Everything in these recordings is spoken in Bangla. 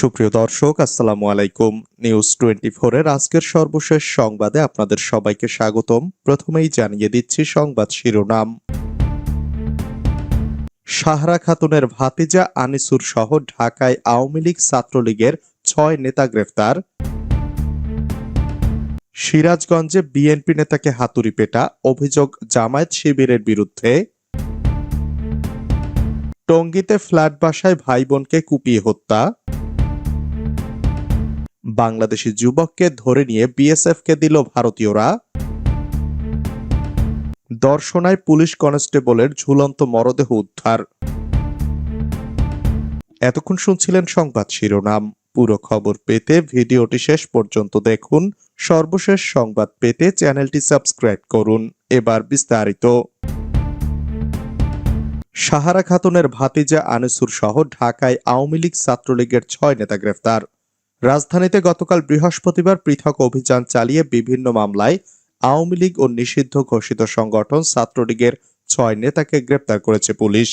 সুপ্রিয় দর্শক, আসসালামু আলাইকুম। নিউজ টোয়েন্টি এর আজকের সর্বশেষ সংবাদে আপনাদের সবাইকে স্বাগতম। প্রথমেই জানিয়ে দিচ্ছি সংবাদ শিরোনাম। সাহারা খাতুনের ভাতিজা আনিসুর সহ ঢাকায় আওয়ামী লীগ ছাত্রলীগের ছয় নেতা গ্রেফতার। সিরাজগঞ্জে বিএনপি নেতাকে হাতুড়ি পেটা, অভিযোগ জামায়াত শিবিরের বিরুদ্ধে। টঙ্গীতে ফ্ল্যাট বাসায় ভাই বোনকে কুপিয়ে হত্যা। বাংলাদেশি যুবককে ধরে নিয়ে বিএসএফকে দিল ভারতীয়রা। দর্শনায় পুলিশ কনস্টেবলের ঝুলন্ত মরদেহ উদ্ধার। এতক্ষণ শুনছিলেন সংবাদ শিরোনাম। পুরো খবর পেতে ভিডিওটি শেষ পর্যন্ত দেখুন। সর্বশেষ সংবাদ পেতে চ্যানেলটি সাবস্ক্রাইব করুন। এবার বিস্তারিত। সাহারা খাতুনের ভাতিজা আনিসুর সহ ঢাকায় আওয়ামী লীগ ছাত্রলীগের ছয় নেতা গ্রেফতার। রাজধানীতে গতকাল বৃহস্পতিবার পৃথক অভিযান চালিয়ে বিভিন্ন মামলায় আওয়ামী লীগ ও নিষিদ্ধ ঘোষিত সংগঠন ছাত্রলীগের ছয় নেতাকে গ্রেপ্তার করেছে পুলিশ।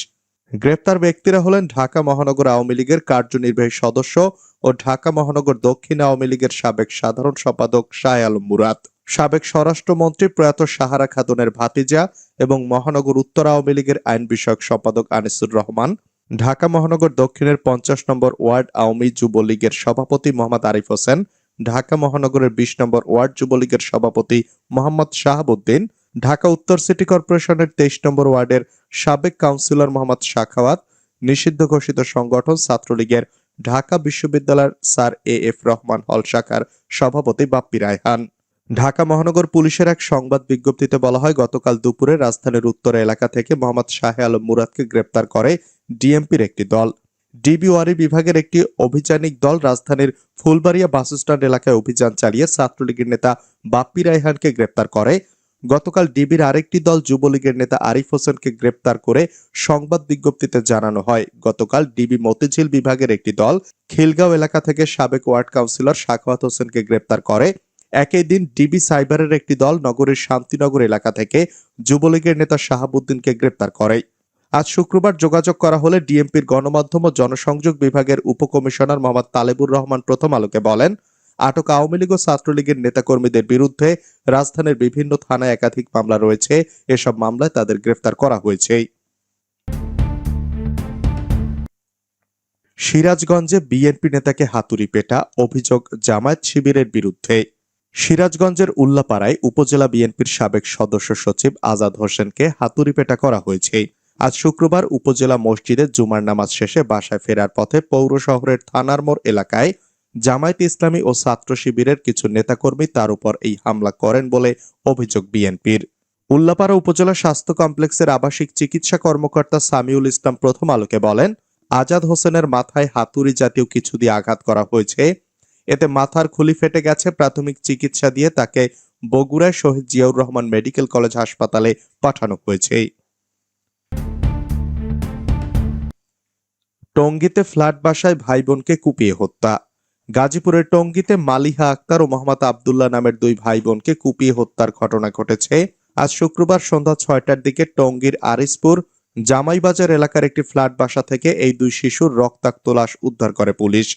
গ্রেপ্তার ব্যক্তিরা হলেন ঢাকা মহানগর আওয়ামী লীগের কার্যনির্বাহী সদস্য ও ঢাকা মহানগর দক্ষিণ আওয়ামী লীগের সাবেক সাধারণ সম্পাদক শাহ আলম মুরাদ। সাবেক স্বরাষ্ট্রমন্ত্রী প্রয়াত সাহারা খাতুনের ভাতিজা এবং মহানগর উত্তর আওয়ামী লীগের আইন বিষয়ক সম্পাদক আনিসুর রহমান ঢাকা মহানগর দক্ষিণের পঞ্চাশ নম্বর ওয়ার্ড আওয়ামী যুবলীগের সভাপতি মোহাম্মদ আরিফ হোসেন, ঢাকা মহানগরের বিশ নম্বর ওয়ার্ড যুবলীগের সভাপতি মোহাম্মদ শাহাবুদ্দিন, ঢাকা উত্তর সিটি কর্পোরেশনের তেইশ নম্বর ওয়ার্ডের সাবেক কাউন্সিলর মোহাম্মদ শাখাওয়াত, নিষিদ্ধ ঘোষিত সংগঠন ছাত্রলীগের ঢাকা বিশ্ববিদ্যালয়ের স্যার এ এফ রহমান হল শাখার সভাপতি বাপ্পি রায়হান। ঢাকা মহানগর পুলিশের এক সংবাদ বিজ্ঞপ্তিতে বলা হয়, গতকাল দুপুরে রাজধানীর উত্তর এলাকা থেকে মোহাম্মদ শাহে আলম মুরাদকে গ্রেপ্তার করে ডিএমপির একটি দল। ডিবিওয়ারি বিভাগের একটি অভিযানিক দল রাজধানীর ফুলবাড়িয়া বাসস্ট্যান্ড এলাকায় অভিযান চালিয়ে ছাত্রলীগের নেতা বাপ্পি রায়হানকে গ্রেপ্তার করে। গতকাল ডিবির আরেকটি দল যুবলীগের নেতা আরিফ হোসেনকে গ্রেপ্তার করে সংবাদ বিজ্ঞপ্তিতে জানানো হয়। গতকাল ডিবি মতিঝিল বিভাগের একটি দল, খিলগাঁও এলাকা থেকে সাবেক ওয়ার্ড কাউন্সিলর শাখাওয়াত হোসেনকে গ্রেপ্তার করে। একই দিন ডিবি সাইবারের একটি দল নগরের শান্তিনগর এলাকা থেকে যুবলীগের নেতা শাহাবুদ্দিনকে গ্রেপ্তার করে। আজ শুক্রবার যোগাযোগ করা হলে ডিএমপির গণমাধ্যম ও জনসংযোগ বিভাগের উপকমিশনার মোহাম্মদ তালেবুর রহমান প্রথম আলোকে বলেন, আটক আওয়ামী লীগ ও ছাত্রলীগের নেতাকর্মীদের বিরুদ্ধে রাজধানীর বিভিন্ন থানায় একাধিক মামলা রয়েছে। এসব মামলায় তাদের গ্রেফতার করা হয়েছে সিরাজগঞ্জে বিএনপি নেতাকে হাতুড়ি পেটা, অভিযোগ জামায়াত শিবিরের বিরুদ্ধে। সিরাজগঞ্জের উল্লাপাড়ায় উপজেলা বিএনপির সাবেক সদস্য সচিব আজাদ হোসেনকে হাতুড়ি পেটা করা হয়েছে। আজ শুক্রবার উপজেলা মসজিদে জুমার নামাজ শেষে বাসায় ফেরার পথে পৌর শহরের থানার মোড় এলাকায় জামায়াত ইসলামী ও ছাত্র শিবিরের কিছু নেতাকর্মী তার উপর এই হামলা করেন বলে অভিযোগ বিএনপির। উল্লাপাড়া উপজেলা স্বাস্থ্য কমপ্লেক্সের আবাসিক চিকিৎসা কর্মকর্তা সামিউল ইসলাম প্রথম আলোকে বলেন, আজাদ হোসেনের মাথায় হাতুড়ি জাতীয় কিছু দিয়ে আঘাত করা হয়েছে। এতে মাথার খুলি ফেটে গেছে, প্রাথমিক চিকিৎসা দিয়ে তাকে বগুড়ায় শহীদ জিয়াউর রহমান মেডিকেল কলেজ হাসপাতালে পাঠানো হয়েছে। টঙ্গীতে ফ্ল্যাট বাসায় ভাই বোনকে কুপিয়ে হত্যা। গাজীপুরের টঙ্গীতে মালিহা আক্তার ও মোহাম্মদ আবদুল্লাহ নামের দুই ভাই বোনকে কুপিয়ে হত্যার ঘটনা ঘটেছে। আজ শুক্রবার সন্ধ্যা ছয়টার দিকে টঙ্গীর আরিসপুর জামাইবাজার এলাকার একটি ফ্ল্যাট বাসা থেকে এই দুই শিশুর রক্তাক্ত লাশ উদ্ধার করে পুলিশ।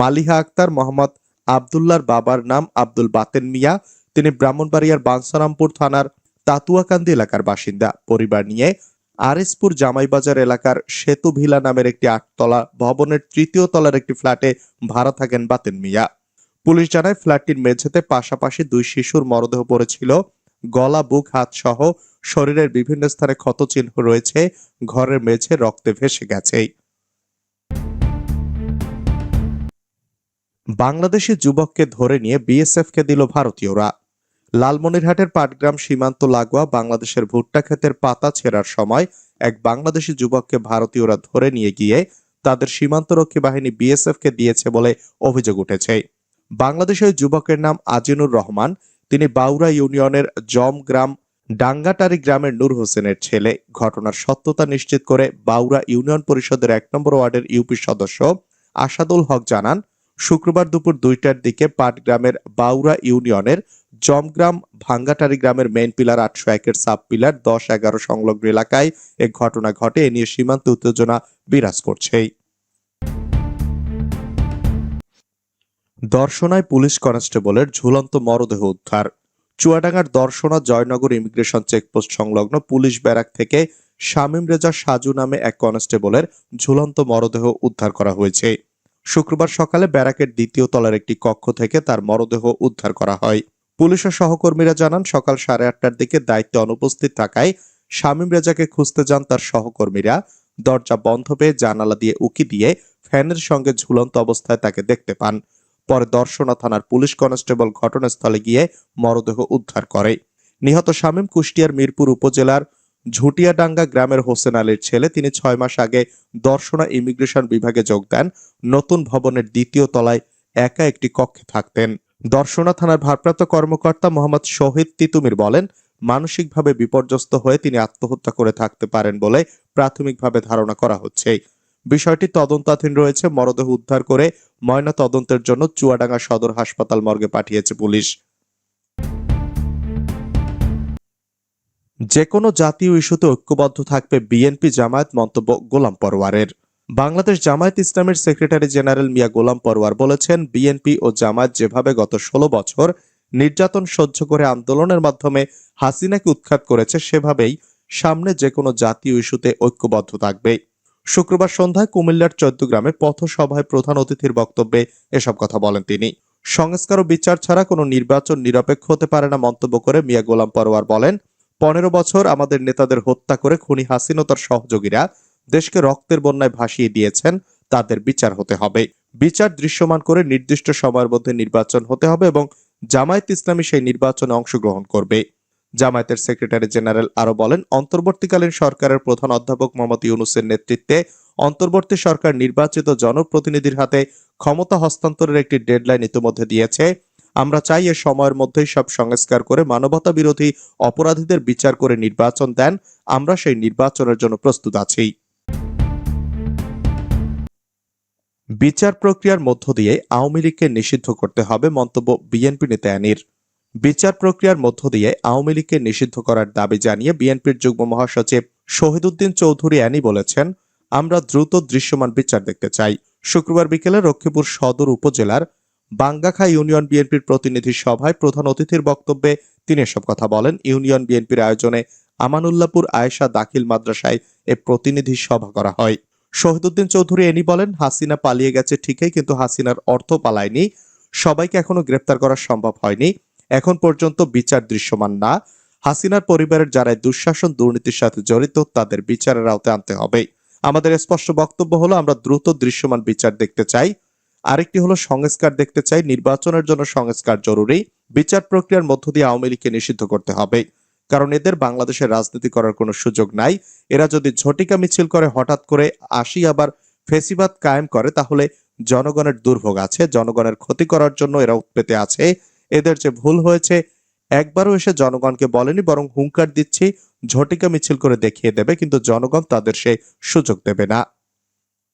মালিহা আক্তার মোহাম্মদ আবদুল্লার বাবার নাম আব্দুল বাতেন মিয়া। তিনি ব্রাহ্মণবাড়িয়ার বাঞ্ছারামপুর থানার তাতুয়াকান্দি এলাকার বাসিন্দা। পরিবার নিয়ে আরিসপুর জামাইবাজার এলাকার সেতু ভিলা নামের একটি আটতলা ভবনের তৃতীয় তলার একটি ফ্ল্যাটে ভাড়া থাকেন বাতেন মিয়া। পুলিশ জানায়, ফ্ল্যাটটির মেঝেতে পাশাপাশি দুই শিশুর মরদেহ পড়েছিল। গলা, বুক, হাত সহ শরীরের বিভিন্ন স্থানে ক্ষতচিহ্ন রয়েছে। ঘরের মেঝে রক্তে ভেসে গেছে। বাংলাদেশি যুবককে ধরে নিয়ে বিএসএফকে দিল ভারতীয়রা। লালমনিরহাটের পাটগ্রাম সীমান্ত লাগোয়া বাংলাদেশের ভুট্টা ক্ষেতের পাতা ছেঁড়ার সময় এক বাংলাদেশি যুবককে ভারতীয়রা ধরে নিয়ে গিয়ে তাদের সীমান্তরক্ষী বাহিনী বিএসএফ কে দিয়েছে বলে অভিযোগ উঠেছে। বাংলাদেশের যুবকের নাম আজিনুর রহমান, তিনি বাউরা ইউনিয়নের জম গ্রাম ডাঙ্গাটারি গ্রামের নূর হোসেনের ছেলে। ঘটনার সত্যতা নিশ্চিত করে বাউরা ইউনিয়ন পরিষদের এক নম্বর ওয়ার্ডের ইউপি সদস্য আসাদুল হক জানান শুক্রবার দুপুর দুইটার দিকে পাটগ্রামের বাউরা ইউনিয়নের জমগ্রাম ভাঙ্গাটারি গ্রামের মেন পিলার আটশো একের সাব পিলার দশ এগারো সংলগ্ন এলাকায় এক ঘটনা ঘটে। এ নিয়ে সীমান্ত উত্তেজনা বিরাজ করছে। দর্শনায় পুলিশ কনস্টেবলের ঝুলন্ত মরদেহ উদ্ধার। চুয়াডাঙ্গার দর্শনা জয়নগর ইমিগ্রেশন চেকপোস্ট সংলগ্ন পুলিশ ব্যারাক থেকে শামীম রেজা সাজু নামে এক কনস্টেবলের ঝুলন্ত মরদেহ উদ্ধার করা হয়েছে। শুক্রবার সকালে ব্যারাকের দ্বিতীয় তলার একটি কক্ষ থেকে তার মরদেহ উদ্ধার করা হয়। পুলিশের সহকর্মীরা জানান, সকাল সাড়ে আটটার দিকে দায়িত্বে অনুপস্থিত থাকায় শামীম রেজাকে খুঁজতে যান তার সহকর্মীরা। দরজা বন্ধ পেয়ে জানালা দিয়ে উকি দিয়ে ফ্যানের সঙ্গে ঝুলন্ত অবস্থায় তাকে দেখতে পান। পরে দর্শনা থানার পুলিশ কনস্টেবল ঘটনাস্থলে গিয়ে মরদেহ উদ্ধার করে। নিহত শামীম কুষ্টিয়ার মিরপুর উপজেলার ঝুটিয়াডাঙ্গা গ্রামের হোসেন আলীর ছেলে। তিনি ছয় মাস আগে দর্শনা ইমিগ্রেশন বিভাগে যোগ দেন। নতুন ভবনের দ্বিতীয় তলায় একা একটি কক্ষে থাকতেন। দর্শনা থানার ভারপ্রাপ্ত কর্মকর্তা মোহাম্মদ শহীদ তিতুমির বলেন, মানসিকভাবে বিপর্যস্ত হয়ে তিনি আত্মহত্যা করে থাকতে পারেন বলে প্রাথমিকভাবে ধারণা করা হচ্ছে। বিষয়টি তদন্তাধীন রয়েছে। মরদেহ উদ্ধার করে ময়না তদন্তের জন্য চুয়াডাঙ্গা সদর হাসপাতাল মর্গে পাঠিয়েছে পুলিশ। যে কোনো জাতীয় ইস্যুতে ঐক্যবদ্ধ থাকবে বিএনপি জামায়াত মন্তব্য গোলাম পরওয়ারের। বাংলাদেশ জামায়াত ইসলামের সেক্রেটারি জেনারেল মিয়া গোলাম পরওয়ার বলেছেন, বিএনপি ও জামায়াত যেভাবে গত ষোলো বছর নির্যাতন সহ্য করে আন্দোলনের মাধ্যমে হাসিনাকে উৎখাত করেছে, সেভাবেই সামনে যে কোনো জাতীয় ইস্যুতে ঐক্যবদ্ধ থাকবে। শুক্রবার সন্ধ্যায় কুমিল্লার চৌদ্দগ্রামে পথসভায় প্রধান অতিথির বক্তব্যে এসব কথা বলেন তিনি। সংস্কার ও বিচার ছাড়া কোনো নির্বাচন নিরপেক্ষ হতে পারে না মন্তব্য করে মিয়া গোলাম পরোয়ার বলেন পনেরো বছর আমাদের নেতাদের হত্যা করে খুনি হাসিন ও তার সহযোগীরা দেশকে রক্তের বন্যায় ভাসিয়ে দিয়েছেন, তাদের বিচার হতে হবে। বিচার দৃশ্যমান করে নির্দিষ্ট সময়ের মধ্যে নির্বাচন হতে হবে এবং জামায়াত ইসলামী সেই নির্বাচনে অংশগ্রহণ করবে। জামায়াতের সেক্রেটারি জেনারেল আরও বলেন, অন্তর্বর্তীকালীন সরকারের প্রধান অধ্যাপক মোহাম্মদ ইউনুসের নেতৃত্বে অন্তর্বর্তী সরকার নির্বাচিত জনপ্রতিনিধির হাতে ক্ষমতা হস্তান্তরের একটি ডেডলাইন ইতিমধ্যে দিয়েছে। আমরা চাই এ সময়ের মধ্যেই সব সংস্কার করে মানবতা বিরোধী অপরাধীদের বিচার করে নির্বাচন দেন। আমরা সেই নির্বাচনের জন্য প্রস্তুত আছি। বিচার প্রক্রিয়ার মধ্য দিয়ে আওয়ামী লীগকে নিষিদ্ধ করতে হবে মন্তব্য বিএনপি নেতা আনির বিচার প্রক্রিয়ার মধ্য দিয়ে আওয়ামী লীগকে নিষিদ্ধ করার দাবি জানিয়ে বিএনপির যুগ্ম মহাসচিব শহীদুদ্দিন চৌধুরী অ্যানি বলেছেন, আমরা দ্রুত দৃশ্যমান বিচার দেখতে চাই। শুক্রবার বিকেলে রক্ষীপুর সদর উপজেলার বাঙ্গাখা ইউনিয়ন বিএনপির প্রতিনিধি সভায় প্রধান অতিথির বক্তব্যে তিনি এসব কথা বলেন। ইউনিয়ন বিএনপির আয়োজনে আমানুল্লাপুর আয়েশা দাখিল মাদ্রাসায় এ প্রতিনিধি সভা করা হয়। শহীদুদ্দিন চৌধুরী এনি বলেন, হাসিনা পালিয়ে গেছে ঠিকই, কিন্তু হাসিনার অর্থ পালায়নি। সবাইকে এখনও গ্রেপ্তার করা সম্ভব হয়নি। এখন পর্যন্ত বিচার দৃশ্যমান না। হাসিনার পরিবারের যারা দুঃশাসন দুর্নীতির সাথে জড়িত, তাদের বিচারের আওতায় আনতে হবে। আমাদের স্পষ্ট বক্তব্য হলো, আমরা দ্রুত দৃশ্যমান বিচার দেখতে চাই। আরেকটি হলো সংস্কার দেখতে চাই, নির্বাচনের জন্য সংস্কার জরুরি, বিচার প্রক্রিয়ার মধ্য দিয়ে আওয়ামী লীগকে নিষিদ্ধ করতে হবে। কারণ এদের বাংলাদেশে রাজনীতি করার কোনো সুযোগ নাই। এরা যদি ঝটিকা মিছিল করে, হঠাৎ করে আসি আবার ফেসিবাদ কায়েম করে, তাহলে জনগণের দুর্ভোগ আছে, জনগণের ক্ষতি করার জন্য এরা উৎপেতে আছে। এদের যে ভুল হয়েছে, একবারও এসে জনগণকে বলেনি, বরং হুঙ্কার দিচ্ছি, ঝটিকা মিছিল করে দেখিয়ে দেবে, কিন্তু জনগণ তাদের সে সুযোগ দেবে না।